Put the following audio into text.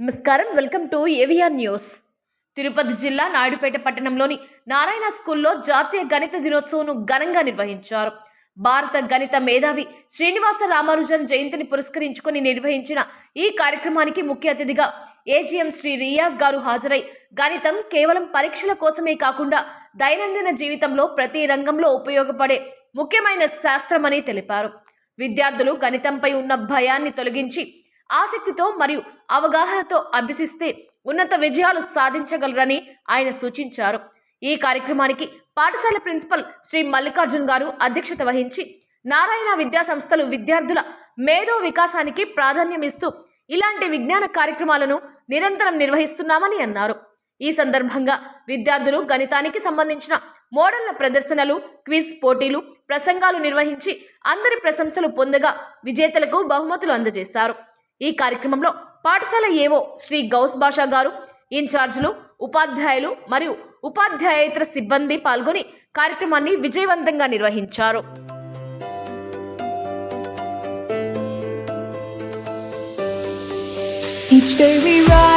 నమస్కారం. Welcome to AVR news. Tirupati జిల్లా నాయుడుపేట పట్టణంలోని నారాయణ స్కూల్లో జాతీయ గణిత దినోత్సవం ఘనంగా నిర్వహించారు. భారత గణిత మేధావి శ్రీనివాస రామానుజన్ జయంతిని పురస్కరించుకొని నిర్వహించిన ఈ కార్యక్రమానికి ముఖ్య అతిథిగా ఏజీఎం శ్రీ రియాజ్ గారు హాజరై గణితం కేవలం పరీక్షల కోసమే కాకుండా దైనందిన జీవితంలో ప్రతి రంగంలో ఉపయోగపడే ముఖ్యమైన శాస్త్రమని తెలిపారు. విద్యార్థులు గణితంపై ఉన్న భయాన్ని తొలగించి ఆసక్తితో మరియు అవగాహనతో అభ్యసిస్తే ఉన్నత విజయాలు సాధించగలరని ఆయన సూచించారు. ఈ కార్యక్రమానికి పాఠశాల ప్రిన్సిపల్ శ్రీ మల్లికార్జున్ గారు అధ్యక్షత వహించి నారాయణ విద్యా సంస్థలు విద్యార్థుల మేధో వికాసానికి ప్రాధాన్యం ఇస్తూ ఇలాంటి విజ్ఞాన కార్యక్రమాలను నిరంతరం నిర్వహిస్తున్నామని అన్నారు. ఈ సందర్భంగా విద్యార్థులు గణితానికి సంబంధించిన మోడళ్ళ ప్రదర్శనలు క్విజ్ పోటీలు ప్రసంగాలు నిర్వహించి అందరి ప్రశంసలు పొందగా విజేతలకు బహుమతులు అందజేశారు. ఈ కార్యక్రమంలో పాఠశాల ఏవో శ్రీ గౌస్ బాషా గారు ఇన్ఛార్జీలు ఉపాధ్యాయులు మరియు ఉపాధ్యాయేతర సిబ్బంది పాల్గొని కార్యక్రమాన్ని విజయవంతంగా నిర్వహించారు. Each day we rise